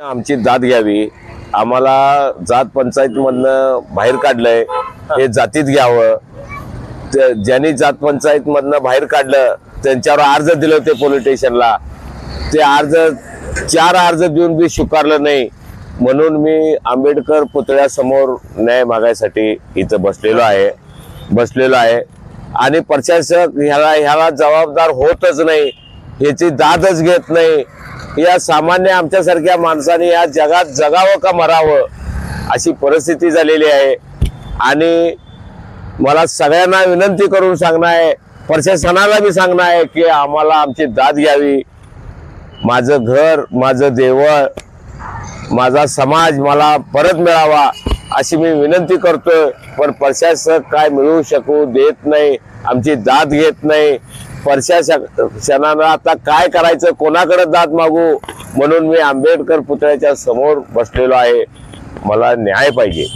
आमची दाद घ्यावी. आम्हाला जात पंचायतमधनं बाहेर काढलंय. हे जातीत घ्यावं. ज्यांनी जात पंचायतमधनं बाहेर काढलं त्यांच्यावर अर्ज दिले होते पोलीस स्टेशनला. ते अर्ज चार अर्ज देऊन बी स्वीकारलं नाही. म्हणून मी आंबेडकर पुतळ्यासमोर न्याय मागायसाठी इथं बसलेलो आहे. बसलेलो आहे. आणि प्रशासक ह्याला ह्याला जबाबदार होतच नाही. ह्याची दादच घेत नाही. या सामान्य आमच्यासारख्या माणसाने या जगात जगावं का मरावं अशी परिस्थिती झालेली आहे. आणि मला सगळ्यांना विनंती करून सांगणं आहे. प्रशासनाला बी सांगणं आहे की आम्हाला आमची दाद घ्यावी. माझं घर माझं देवळ माझा समाज मला परत मिळावा. अशी मी विनंती करतोय पण प्रशासक काय मिळवू शकू देत नाही आमची दाद घेत नाही. प्रशासनानं आता काय करायचं कोणाकडे दाद मागू? म्हणून मी आंबेडकर पुतळ्याच्या समोर बसलेलो आहे. मला न्याय पाहिजे.